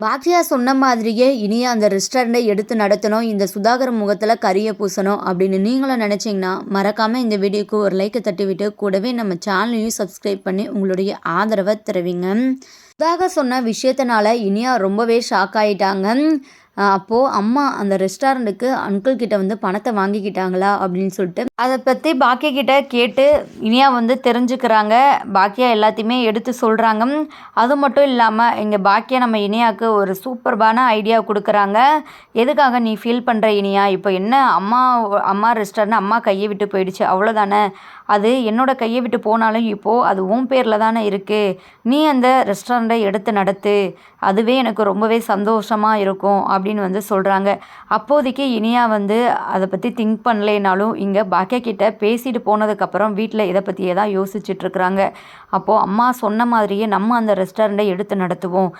பாக்யா சொன்ன மாதிரியே இனியா அந்த ரெஸ்டாரண்ட்டை எடுத்து நடத்தணும் இந்த சுதாகர் முகத்தில் கறியை பூசணும் அப்படின்னு நீங்களும் நினச்சிங்கன்னா மறக்காமல் இந்த வீடியோக்கு ஒரு லைக்கை தட்டி கூடவே நம்ம சேனலையும் சப்ஸ்கிரைப் பண்ணி உங்களுடைய ஆதரவை தருவீங்க. சுதாகர் சொன்ன விஷயத்தினால இனியா ரொம்பவே ஷாக் ஆகிட்டாங்க அப்போது அம்மா அந்த ரெஸ்டாரண்ட்டுக்கு அங்கிள் கிட்ட வந்து பணத்தை வாங்கிக்கிட்டாங்களா அப்படின்னு சொல்லிட்டு அதை பற்றி பாக்கிய கிட்ட கேட்டு இனியா வந்து தெரிஞ்சுக்கிறாங்க. பாக்கியா எல்லாத்தையுமே எடுத்து சொல்கிறாங்க அது மட்டும் இல்லாமல் எங்கள் பாக்கியா நம்ம இனியாவுக்கு ஒரு சூப்பர்பான ஐடியா கொடுக்குறாங்க. எதுக்காக நீ ஃபீல் பண்ணுற இனியா? இப்போ என்ன அம்மா அம்மா ரெஸ்டாரண்ட் அம்மா கையை விட்டு போயிடுச்சு. அவ்வளோதானே அது என்னோடய கையை விட்டு போனாலும் இப்போது அது உன் பேரில் தானே இருக்குது நீ அந்த ரெஸ்டாரண்ட்டை எடுத்து நடத்து. அதுவே எனக்கு ரொம்பவே சந்தோஷமாக இருக்கும் அப்படின்னு வந்து சொல்கிறாங்க அப்போதைக்கு இனியா வந்து அதை பற்றி திங்க் பண்ணலைனாலும் இங்கே பாக்கிய கிட்ட பேசிட்டு போனதுக்கப்புறம் வீட்டில் இதை பற்றியே தான் யோசிச்சுட்ருக்குறாங்க அப்போது அம்மா சொன்ன மாதிரியே நம்ம அந்த ரெஸ்டாரண்ட்டை எடுத்து நடத்துவோம்.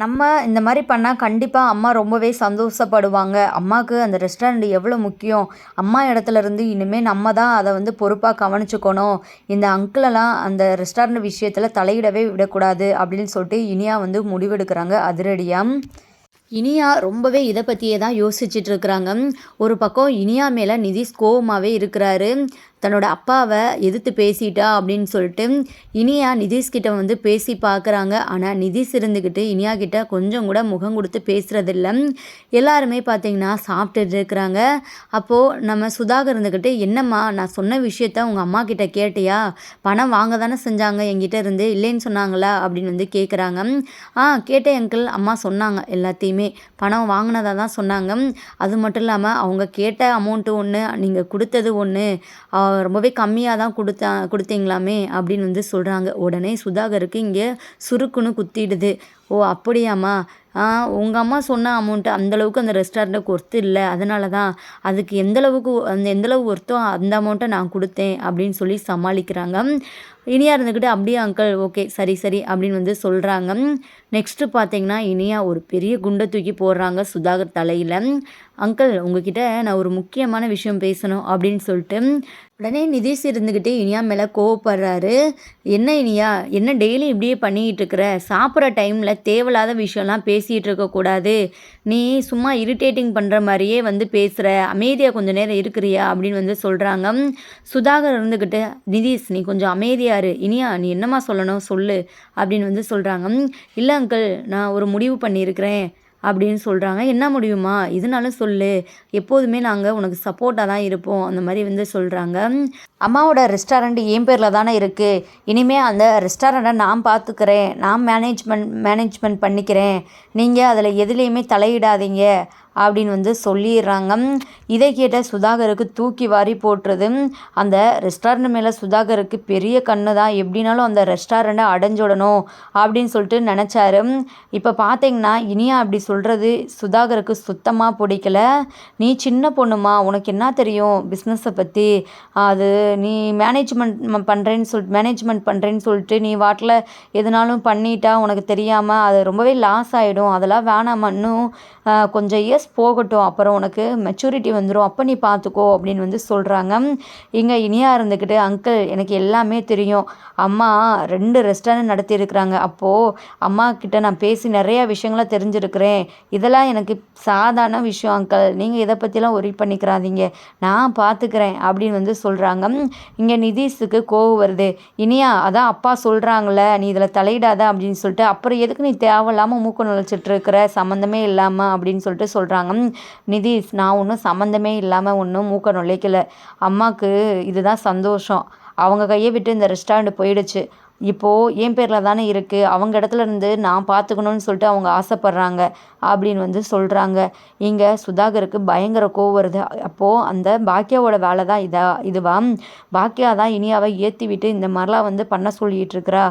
நம்ம இந்த மாதிரி பண்ணால் கண்டிப்பாக அம்மா ரொம்பவே சந்தோஷப்படுவாங்க. அம்மாவுக்கு அந்த ரெஸ்டாரண்ட் எவ்வளோ முக்கியம்? அம்மா இடத்துல இருந்து இனிமேல் நம்ம தான் அதை வந்து பொறுப்பாக கவனிச்சுக்கணும். இந்த அங்கிளெல்லாம் அந்த ரெஸ்டாரண்ட் விஷயத்தில் தலையிடவே விடக்கூடாது அப்படின்னு சொல்லிட்டு இனியா வந்து முடிவெடுக்கிறாங்க அதிரடியாக இனியா ரொம்பவே இதை பற்றியே தான் யோசிச்சுட்டு இருக்கிறாங்க. ஒரு பக்கம் இனியா மேலே நிதிஷ் கோபமாகவே இருக்கிறாரு. தன்னோட அப்பாவை எதிர்த்து பேசிட்டா அப்படின்னு சொல்லிட்டு இனியா நிதிஷ்கிட்ட வந்து பேசி பார்க்குறாங்க. ஆனால் நிதிஷ் இருந்துக்கிட்டு இனியா கிட்ட கொஞ்சம் கூட முகம் கொடுத்து பேசுகிறதில்ல எல்லாருமே பார்த்தீங்கன்னா சாப்பிட்டுட்டு இருக்கிறாங்க. அப்போது நம்ம சுதாகர் இருந்துக்கிட்டு என்னம்மா நான் சொன்ன விஷயத்த உங்கள் அம்மா கிட்ட கேட்டியா? பணம் வாங்க தானே செஞ்சாங்க என்கிட்ட இருந்து இல்லைன்னு சொன்னாங்களா? அப்படின்னு வந்து கேட்குறாங்க ஆ கேட்டேன் அங்கிள் அம்மா சொன்னாங்க எல்லாத்தையுமே. பணம் வாங்கினதாக தான் சொன்னாங்க. அது மட்டும் இல்லாமல் அவங்க கேட்ட அமௌண்ட்டு ஒன்று நீங்கள் கொடுத்தது ஒன்று ரொம்பவே கம்மியாக தான் கொடுத்தா கொடுத்தீங்களாமே அப்படின்னு வந்து சொல்கிறாங்க உடனே சுதாகருக்கு இங்கே சுருக்குன்னு குத்திடுது. ஓ அப்படியாம்மா. உங்கள் அம்மா சொன்ன அமௌண்ட்டு அந்தளவுக்கு அந்த ரெஸ்டாரண்ட்டுக்கு ஒர்த்து இல்லை. அதனால தான் அதுக்கு எந்தளவுக்கு அந்த எந்தளவு ஒர்த்தோ அந்த அமௌண்ட்டை நான் கொடுத்தேன் அப்படின்னு சொல்லி சமாளிக்கிறாங்க. இனியா இருந்துக்கிட்டு அப்படியே அங்கிள் ஓகே சரி சரி அப்படின்னு வந்து சொல்கிறாங்க நெக்ஸ்ட்டு பார்த்தீங்கன்னா இனியா ஒரு பெரிய குண்டை தூக்கி போடுறாங்க சுதாகர் தலையில். அங்கிள் உங்ககிட்ட நான் ஒரு முக்கியமான விஷயம் பேசணும் அப்படின்னு சொல்லிட்டு உடனே நிதிஷ் இருந்துக்கிட்டே இனியா மேலே கோவப்படுறாரு. என்ன இனியா? என்ன டெய்லி இப்படியே பண்ணிக்கிட்டு இருக்கிற? சாப்பிட்ற டைமில் தேவையில்லாத விஷயம்லாம் பேசிகிட்டு இருக்கக்கூடாது நீ சும்மா இரிட்டேட்டிங் பண்ணுற மாதிரியே வந்து பேசுகிற அமைதியாக கொஞ்சம் நேரம் இருக்கிறியா? அப்படின்னு வந்து சொல்கிறாங்க சுதாகர் இருந்துக்கிட்டு நிதிஷ் நீ கொஞ்சம் அமைதியாக அமைதியாரு இனியா நீ என்னம்மா சொல்லணும்? சொல்லு. அப்படின்னு வந்து சொல்கிறாங்க இல்லை அங்கிள் நான் ஒரு முடிவு பண்ணியிருக்கிறேன் அப்படின்னு சொல்கிறாங்க என்ன முடியுமா இதனாலும் சொல்லு. எப்போதுமே நாங்கள் உனக்கு சப்போர்ட்டாக தான் இருப்போம். அந்த மாதிரி வந்து சொல்கிறாங்க அம்மாவோட ரெஸ்டாரண்ட் என் பேரில் தானே இருக்குது இனிமேல் அந்த ரெஸ்டாரண்ட்டை நான் பார்த்துக்கிறேன் நான் மேனேஜ்மெண்ட் மேனேஜ்மெண்ட் பண்ணிக்கிறேன். நீங்கள் அதில் எதுலேயுமே தலையிடாதீங்க. அப்படின்னு வந்து சொல்லிடுறாங்க. இதை கேட்ட சுதாகருக்கு தூக்கி வாரி போட்டுறது. அந்த ரெஸ்டாரண்ட் மேலே சுதாகருக்கு பெரிய கண்ணு தான். எப்படினாலும் அந்த ரெஸ்டாரண்ட்டை அடைஞ்சுடணும் அப்படின்னு சொல்லிட்டு நினச்சாரு. இப்போ பார்த்தீங்கன்னா இனியா அப்படி சொல்கிறது சுதாகருக்கு சுத்தமாக பிடிக்கல. நீ சின்ன பொண்ணுமா? உனக்கு என்ன தெரியும் பிஸ்னஸை பற்றி அது நீ மேனேஜ்மெண்ட் பண்ணுறேன்னு சொல்லிட்டு மேனேஜ்மெண்ட் பண்ணுறேன்னு சொல்லிட்டு நீ வாட்டில் எதுனாலும் பண்ணிட்டா உனக்கு தெரியாமல் அது ரொம்பவே லாஸ் ஆகிடும் அதெல்லாம் வேணாம் இன்னும் கொஞ்சம் இயர்ஸ் போகட்டும். அப்புறம் உனக்கு மெச்சூரிட்டி வந்துடும் அப்போ நீ பார்த்துக்கோ அப்படின்னு வந்து சொல்கிறாங்க இங்கே இனியாக இருந்துக்கிட்டு அங்கிள் எனக்கு எல்லாமே தெரியும். அம்மா ரெண்டு ரெஸ்டாரண்ட் நடத்தியிருக்கிறாங்க அப்போது அம்மா கிட்ட நான் பேசி நிறையா விஷயங்களை தெரிஞ்சிருக்கிறேன். இதெல்லாம் எனக்கு சாதாரண விஷயம் அங்கிள் நீங்கள் இதை பற்றிலாம் ஒரி பண்ணிக்கிறாதீங்க. நான் பார்த்துக்கிறேன் அப்படின்னு வந்து சொல்கிறாங்க இங்கே நிதிஷுக்கு கோவம் வருது. இனியா அதான் அப்பா சொல்கிறாங்களே நீ இதில் தலையிடாத அப்படின்னு சொல்லிட்டு அப்புறம் எதுக்கு நீ தேவையில்லாமல் மூக்க நுழைச்சிட்டு இருக்கிற? சம்மந்தமே இல்லாமல் அப்படின்னு சொல்லிட்டு சொல்கிறாங்க நிதிஷ் நான் ஒன்றும் சம்மந்தமே இல்லாமல் ஒன்றும் மூக்க நுழைக்கல. அம்மாவுக்கு இதுதான் சந்தோஷம். அவங்க கையை விட்டு இந்த ரெஸ்டாரண்ட் போயிடுச்சு. இப்போது என் பேரில் தானே இருக்குது அவங்க இடத்துல இருந்து நான் பார்த்துக்கணுன்னு சொல்லிட்டு அவங்க ஆசைப்பட்றாங்க அப்படின்னு வந்து சொல்கிறாங்க இங்கே சுதாகருக்கு பயங்கர கோவம் வருது. அப்போது அந்த பாக்கியாவோட வேலை தான் இதா இதுவா? பாக்கியா தான் இனியாவை ஏற்றி விட்டு இந்த மாதிரிலாம் வந்து பண்ண சொல்லிகிட்டு இருக்கிறா.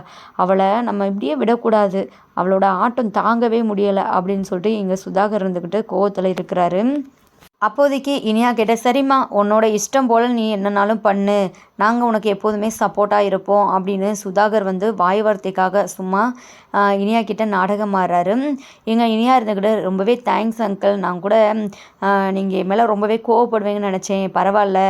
அவளை நம்ம இப்படியே விடக்கூடாது. அவளோட ஆட்டம் தாங்கவே முடியலை அப்படின்னு சொல்லிட்டு இங்கே சுதாகர் இருந்துக்கிட்டு கோவத்தில் இருக்கிறாரு. அப்போதைக்கு இனியா கேட்ட சரிம்மா உன்னோட இஷ்டம் போல் நீ என்னன்னாலும் பண்ணு. நாங்கள் உனக்கு எப்போதுமே சப்போர்ட்டாக இருப்போம் அப்படின்னு சுதாகர் வந்து வாய் வார்த்தைக்காக சும்மா இனியா கிட்ட நாடகம் மாறுறாரு எங்கள் இனியா இருந்துக்கிட்ட ரொம்பவே தேங்க்ஸ் அங்கிள் நான் கூட நீங்கள் மேலே ரொம்பவே கோவப்படுவீங்கன்னு நினச்சேன் பரவாயில்ல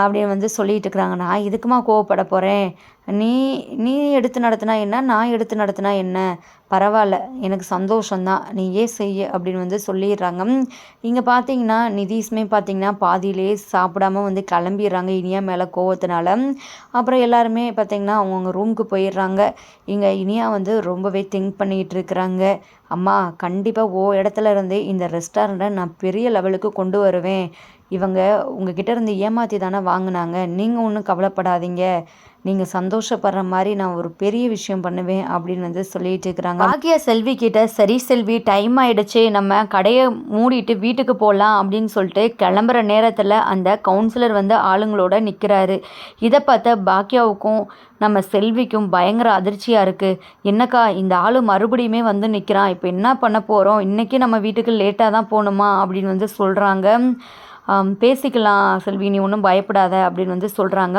அப்படின்னு வந்து சொல்லிகிட்டு இருக்கிறாங்க. நான் இதுக்குமா கோவப்பட போகிறேன் நீ நீ எடுத்து நடத்தினா என்ன? நான் எடுத்து நடத்தினா என்ன? பரவாயில்ல. எனக்கு சந்தோஷந்தான் நீயே செய்ய? அப்படின்னு வந்து சொல்லிடுறாங்க. இங்கே பார்த்தீங்கன்னா நிதிஷ்மே பார்த்தீங்கன்னா பாதியிலே சாப்பிடாம வந்து கிளம்பிடுறாங்க. இனியா மேலே கோவத்தினால. அப்புறம் எல்லாருமே பார்த்தீங்கன்னா அவங்கவுங்க ரூமுக்கு போயிடுறாங்க. இங்கே இனியா வந்து ரொம்பவே திங்க் பண்ணிகிட்டு இருக்கிறாங்க. அம்மா கண்டிப்பாக ஓ இடத்துல இருந்து இந்த ரெஸ்டாரண்ட்டை நான் பெரிய லெவலுக்கு கொண்டு வருவேன். இவங்க உங்ககிட்ட இருந்து ஏமாற்றி தானே வாங்கினாங்க. நீங்கள் ஒன்றும் கவலைப்படாதீங்க. நீங்கள் சந்தோஷப்படுற மாதிரி நான் ஒரு பெரிய விஷயம் பண்ணுவேன் அப்படின்னு வந்து சொல்லிட்டு இருக்கிறாங்க. பாக்கியா செல்வி கிட்ட சரி செல்வி டைம் ஆயிடுச்சு. நம்ம கடையை மூடிட்டு வீட்டுக்கு போகலாம் அப்படின்னு சொல்லிட்டு கிளம்புற நேரத்தில் அந்த கவுன்சிலர் வந்து ஆளுங்களோட நிற்கிறாரு இதை பார்த்த பாக்கியாவுக்கும் நம்ம செல்விக்கும் பயங்கர அதிர்ச்சியாக இருக்குது என்னக்கா இந்த ஆள் மறுபடியுமே வந்து நிற்கிறான் இப்போ என்ன பண்ண போகிறோம் இன்றைக்கி நம்ம வீட்டுக்கு லேட்டாக தான் போகணுமா? அப்படின்னு வந்து சொல்கிறாங்க பேசிக்கலாம் செல்வி நீ ஒன்றும் பயப்படாத அப்படின்னு வந்து சொல்கிறாங்க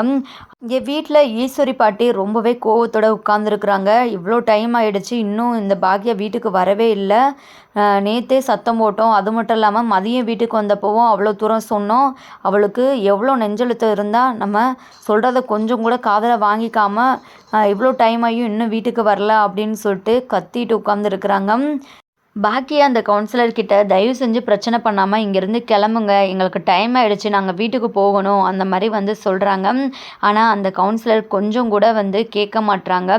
இங்கே வீட்டில் ஈஸ்வரி பாட்டி ரொம்பவே கோவத்தோடு உட்காந்துருக்குறாங்க இவ்வளோ டைம் ஆகிடுச்சு இன்னும் இந்த பாக்யா வீட்டுக்கு வரவே இல்லை. நேற்றே சத்தம் போட்டோம். அது மட்டும் இல்லாமல் மதியம் வீட்டுக்கு வந்தப்போவும் அவ்வளோ தூரம் சொன்னோம். அவளுக்கு எவ்வளோ நெஞ்செழுத்தம் இருந்தால் நம்ம சொல்கிறத கொஞ்சம் கூட காதில் வாங்கிக்காமல் இவ்வளோ டைம் ஆகியும் இன்னும் வீட்டுக்கு வரல அப்படின்னு சொல்லிட்டு கத்திட்டு உட்காந்துருக்குறாங்க பாக்கியா அந்த கவுன்சிலர் கிட்ட தயவு செஞ்சு பிரச்சனை பண்ணாமல் இங்கேருந்து கிளம்புங்க. எங்களுக்கு டைம் ஆகிடுச்சு நாங்கள் வீட்டுக்கு போகணும். அந்த மாதிரி வந்து சொல்கிறாங்க ஆனால் அந்த கவுன்சிலர் கொஞ்சம் கூட வந்து கேட்க மாட்றாங்க.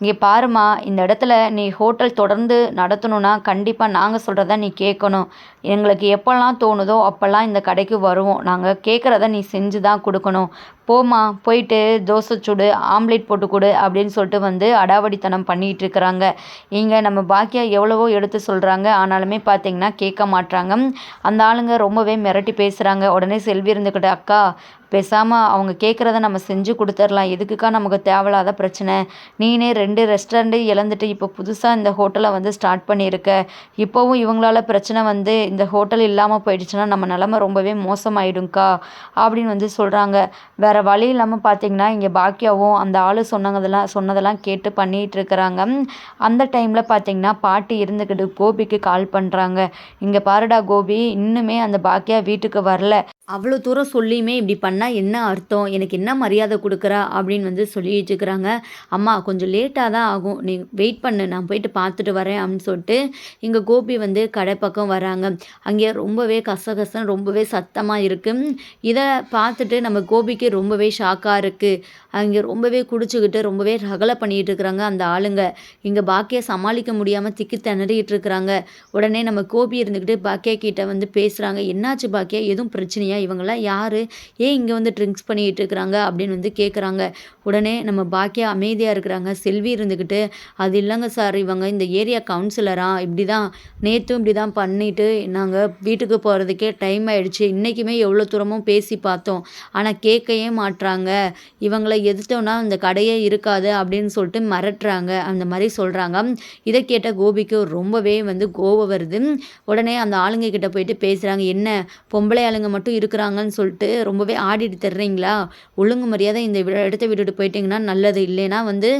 இங்கே பாருமா இந்த இடத்துல நீ ஹோட்டல் தொடர்ந்து நடத்தணும்னா கண்டிப்பாக நாங்கள் சொல்கிறத நீ கேட்கணும். எங்களுக்கு எப்போல்லாம் தோணுதோ அப்போல்லாம் இந்த கடைக்கு வருவோம். நாங்கள் கேட்குறத நீ செஞ்சு தான் கொடுக்கணும். போம்மா போயிட்டு தோசை சுடு ஆம்லேட் போட்டு கொடு அப்படின்னு சொல்லிட்டு வந்து அடாவடித்தனம் பண்ணிகிட்டு இருக்கிறாங்க. இங்கே நம்ம பாக்கியா எவ்வளவோ எடுத்து சொல்கிறாங்க ஆனாலுமே பார்த்தீங்கன்னா கேட்க மாட்டுறாங்க அந்த ஆளுங்க ரொம்பவே மிரட்டி பேசுகிறாங்க உடனே செல்வி இருந்துக்கிட்ட அக்கா பேசாமல் அவங்க கேட்குறத நம்ம செஞ்சு கொடுத்துர்லாம். எதுக்குக்கா நமக்கு தேவையில்லாத பிரச்சனை? நீனே ரெண்டு ரெஸ்டாரண்ட்டு இழந்துட்டு இப்போ புதுசாக இந்த ஹோட்டலை வந்து ஸ்டார்ட் பண்ணியிருக்க. இப்போவும் இவங்களால பிரச்சனை வந்து இந்த ஹோட்டல் இல்லாமல் போயிடுச்சுன்னா நம்ம நிலமை ரொம்பவே மோசமாயிடும்க்கா அப்படின்னு வந்து சொல்கிறாங்க வேறு வழி இல்லாமல் பார்த்தீங்கன்னா இங்கே பாக்கியாவும் அந்த ஆள் சொன்னதெல்லாம் சொன்னதெல்லாம் கேட்டு பண்ணிகிட்டு இருக்கிறாங்க அந்த டைமில் பார்த்தீங்கன்னா பாட்டி இருந்துக்கிட்டு கோபிக்கு கால் பண்ணுறாங்க இங்கே பாருடா கோபி இன்னுமே அந்த பாக்கியா வீட்டுக்கு வரல. அவ்வளோ தூரம் சொல்லியுமே இப்படி பண்ணால் என்ன அர்த்தம்? எனக்கு என்ன மரியாதை கொடுக்குறா? அப்படின்னு வந்து சொல்லிட்டு இருக்கிறாங்க. அம்மா கொஞ்சம் லேட்டாக தான் ஆகும். நீ வெயிட் பண்ணு. நான் போயிட்டு பார்த்துட்டு வரேன் அப்படின்னு சொல்லிட்டு இங்கே கோபி வந்து கடை பக்கம் வராங்க. அங்கே ரொம்பவே கசகசன்னு ரொம்பவே சத்தமாக இருக்குது இதை பார்த்துட்டு நம்ம கோபிக்கு ரொம்பவே ஷாக்காக இருக்குது அங்கே ரொம்பவே குடிச்சுக்கிட்டு ரொம்பவே ரகலை பண்ணிகிட்டு இருக்கிறாங்க அந்த ஆளுங்க. இங்கே பாக்கியை சமாளிக்க முடியாமல் திக்கி திணறிட்டு இருக்கிறாங்க. உடனே நம்ம கோபி இருந்துக்கிட்டு பாக்கியா கிட்டே வந்து பேசுகிறாங்க என்னாச்சு பாக்கியா? எதுவும் பிரச்சனையா? ஐயா இவங்கெல்லாம் யார்? ஏன் இங்கே வந்து ட்ரிங்க்ஸ் பண்ணிகிட்டு இருக்கிறாங்க? அப்படின்னு வந்து கேட்குறாங்க உடனே நம்ம பாக்கியா அமைதியாக இருக்கிறாங்க. செல்வி இருந்துக்கிட்டு அது இல்லைங்க சார் இவங்க இந்த ஏரியா கவுன்சிலரா இப்படி தான் நேற்றும் இப்படி தான் பண்ணிவிட்டு நாங்கள் வீட்டுக்கு போகிறதுக்கே டைம் ஆகிடுச்சு இன்றைக்குமே எவ்வளோ தூரமும் பேசி பார்த்தோம். ஆனால் கேட்கவே மாட்டுறாங்க இவங்களை எதிர்த்தோன்னா அந்த கடையே இருக்காது அப்படின்னு சொல்லிட்டு மிரட்டுறாங்க. அந்த மாதிரி சொல்கிறாங்க இதை கேட்ட கோபிக்கு ரொம்பவே வந்து கோவம் வருது. உடனே அந்த ஆளுங்க கிட்ட போயிட்டு பேசுகிறாங்க என்ன? பொம்பளை ஆளுங்க மட்டும் இருக்கிறாங்கன்னு சொல்லிட்டு ரொம்பவே ஆடிட்டு தர்றீங்களா? ஒழுங்கு மரியாதை இந்த இடத்த விட்டுட்டு போயிட்டீங்கன்னா நல்லது. இல்லைன்னா வந்து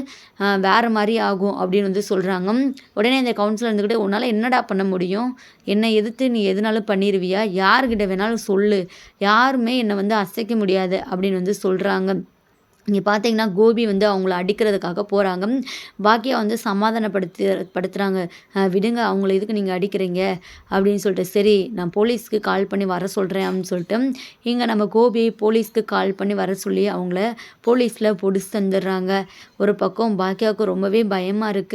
வேறு மாதிரி ஆகும் அப்படின்னு வந்து சொல்கிறாங்க உடனே இந்த கவுன்சிலர் இருந்துக்கிட்டு உன்னால் என்னடா பண்ண முடியும்? என்னை எதிர்த்து நீ எதுனாலும் பண்ணிடுவியா யார்கிட்ட வேணாலும் சொல்லு. யாருமே என்னை வந்து அசைக்க முடியாது. அப்படின்னு வந்து சொல்கிறாங்க இங்கே பார்த்தீங்கன்னா கோபி வந்து அவங்கள அடிக்கிறதுக்காக போகிறாங்க பாக்கியா வந்து சமாதானப்படுத்தி படுத்துகிறாங்க விடுங்க அவங்கள எதுக்கு நீங்கள் அடிக்கிறீங்க? அப்படின்னு சொல்லிட்டு சரி நான் போலீஸ்க்கு கால் பண்ணி வர சொல்கிறேன் அப்படின்னு சொல்லிட்டு இங்கே நம்ம கோபி போலீஸ்க்கு கால் பண்ணி வர சொல்லி அவங்கள போலீஸில் பொடிச்சு தந்துடுறாங்க. ஒரு பக்கம் பாக்கியாவுக்கு ரொம்பவே பயமாக இருக்குது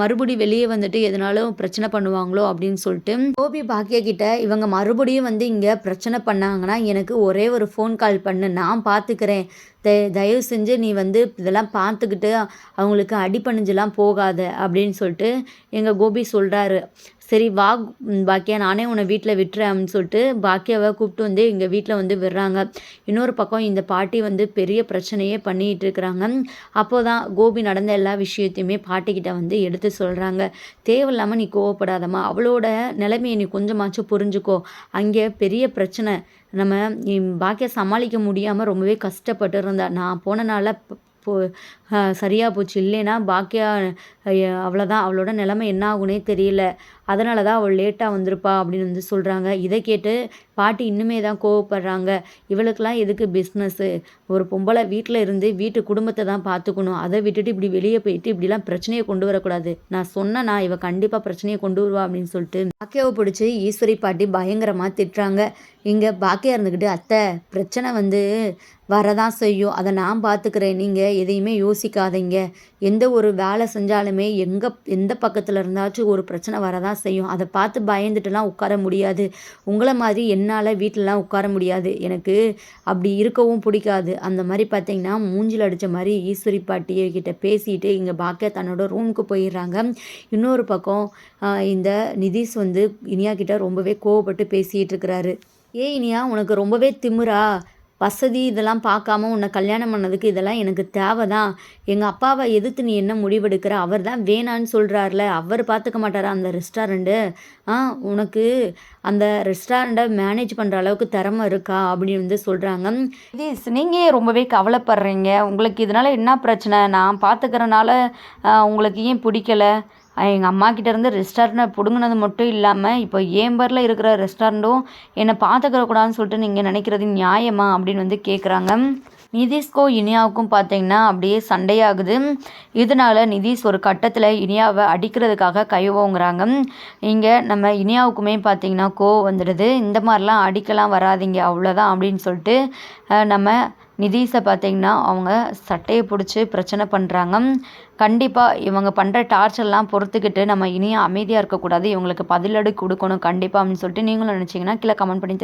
மறுபடி வெளியே வந்துட்டு எதனாலும் பிரச்சனை பண்ணுவாங்களோ? அப்படின்னு சொல்லிட்டு கோபி பாக்கியா கிட்ட இவங்க மறுபடியும் வந்து இங்கே பிரச்சனை பண்ணாங்கன்னா எனக்கு ஒரே ஒரு ஃபோன் கால் பண்ணு நான் பார்த்துக்கிறேன் த தயவு செஞ்சு நீ வந்து இதெல்லாம் பார்த்துக்கிட்டு அவங்களுக்கு அடிபணிஞ்செலாம் போகாத அப்படின்னு சொல்லிட்டு எங்கள் கோபி சொல்கிறாரு சரி வா பாக்கியா நானே உன்னை வீட்டில் விட்டுறேன் அப்படின்னு சொல்லிட்டு பாக்கியாவை கூப்பிட்டு வந்து எங்கள் வீட்டில் வந்து விடுறாங்க. இன்னொரு பக்கம் இந்த பாட்டி வந்து பெரிய பிரச்சனையே பண்ணிகிட்டு இருக்கிறாங்க. அப்போ தான் கோபி நடந்த எல்லா விஷயத்தையுமே பாட்டிக்கிட்ட வந்து எடுத்து சொல்கிறாங்க தேவையில்லாமல் நீ கோவப்படாதம்மா. அவளோட நிலைமையை நீ கொஞ்சமாச்சும் புரிஞ்சுக்கோ. அங்கே பெரிய பிரச்சனை. நம்ம பாக்கியா சமாளிக்க முடியாமல் ரொம்பவே கஷ்டப்பட்டு இருந்தா. நான் போனனால போ சரியாக போச்சு. இல்லைன்னா பாக்கியா அவ்வளோதான் அவளோட நிலமை என்ன ஆகுனே தெரியல. அதனால தான் அவள் லேட்டாக வந்திருப்பா அப்படின்னு வந்து சொல்கிறாங்க இதை கேட்டு பாட்டி இன்னுமே தான் கோவப்படுறாங்க. இவளுக்கெல்லாம் எதுக்கு பிஸ்னஸ்ஸு ஒரு பொம்பளை வீட்டில் இருந்து வீட்டு குடும்பத்தை தான் பார்த்துக்கணும். அதை விட்டுட்டு இப்படி வெளியே போயிட்டு இப்படிலாம் பிரச்சனையை கொண்டு வரக்கூடாது. நான் சொன்னேன்னா இவ கண்டிப்பாக பிரச்சனையை கொண்டு வருவா அப்படின்னு சொல்லிட்டு பாக்கியாவை பிடிச்சி ஈஸ்வரி பாட்டி பயங்கரமாக திட்டுறாங்க. இங்கே பாக்கியா இருந்துக்கிட்டு அத்தை பிரச்சனை வந்து வரதான் செய்யும். அதை நான் பார்த்துக்கிறேன். நீங்கள் எதையுமே யோசிக்காதீங்க. எந்த ஒரு வேலை செஞ்சாலுமே எங்கே எந்த பக்கத்தில் இருந்தாச்சும் ஒரு பிரச்சனை வரதான் செய்யும். அதை பார்த்து பயந்துட்டுலாம் உட்கார முடியாது. உங்களை மாதிரி என்னால் வீட்டிலலாம் உட்கார முடியாது. எனக்கு அப்படி இருக்கவும் பிடிக்காது. அந்த மாதிரி பார்த்தீங்கன்னா மூஞ்சில் அடித்த மாதிரி ஈஸ்வரி பாட்டியை கிட்ட பேசிட்டு இங்கே பாக்கியா தன்னோட ரூமுக்கு போயிடுறாங்க. இன்னொரு பக்கம் இந்த நிதிஷ் வந்து இனியா கிட்ட ரொம்பவே கோவப்பட்டு பேசிகிட்டு இருக்கிறாரு. ஏ இனியா உனக்கு ரொம்பவே திமுறா வசதி இதெல்லாம் பார்க்காம உன்னை கல்யாணம் பண்ணதுக்கு இதெல்லாம் எனக்கு தேவை தான் எங்கள் அப்பாவை எதிர்த்து நீ என்ன முடிவெடுக்கிற? அவர் தான் வேணான்னு சொல்கிறாருல அவர் பார்த்துக்க மாட்டாரா அந்த ரெஸ்டாரண்ட்டு ஆ உனக்கு அந்த ரெஸ்டாரண்ட்டை மேனேஜ் பண்ணுற அளவுக்கு திறமை இருக்கா? அப்படின்னு வந்து சொல்கிறாங்க நிதிஷ் நீங்கள் ஏன் ரொம்பவே கவலைப்படுறீங்க? உங்களுக்கு இதனால் என்ன பிரச்சனை? நான் பார்த்துக்கிறனால உங்களுக்கு ஏன் பிடிக்கல? எங்கள் அம்மா ரெஸ்டாரண்ட்டை பிடுங்கினது மட்டும் இல்லாமல் இப்போ என் பேரில் இருக்கிற ரெஸ்டாரண்ட்டும் என்னை பார்த்துக்கக்கூடாதுன்னு சொல்லிட்டு நீங்கள் நினைக்கிறது நியாயமா அப்படின்னு வந்து கேட்குறாங்க நிதிஷ்க்கும் இனியாவுக்கும் பார்த்தீங்கன்னா அப்படியே சண்டையாகுது. இதனால நிதிஷ் ஒரு கட்டத்தில் இனியாவை அடிக்கிறதுக்காக கைவோங்கிறாங்க இங்கே நம்ம இனியாவுக்குமே பார்த்தீங்கன்னா கோவம் வந்துடுது. இந்த மாதிரிலாம் அடிக்கலாம் வராதீங்க அவ்வளோதான் அப்படின்னு சொல்லிட்டு நம்ம நிதிஷை பார்த்தீங்கன்னா அவங்க சட்டையை பிடிச்சி பிரச்சனை பண்ணுறாங்க கண்டிப்பாக இவங்க பண்ணுற டார்ச்சர்லாம் பொறுத்துக்கிட்டு நம்ம இனியும் அமைதியாக இருக்கக்கூடாது. இவங்களுக்கு பதிலடி கொடுக்கணும் கண்டிப்பாக அப்படின்னு சொல்லிட்டு நீங்களும் நினச்சிங்கன்னா கீழே கமெண்ட் பண்ணி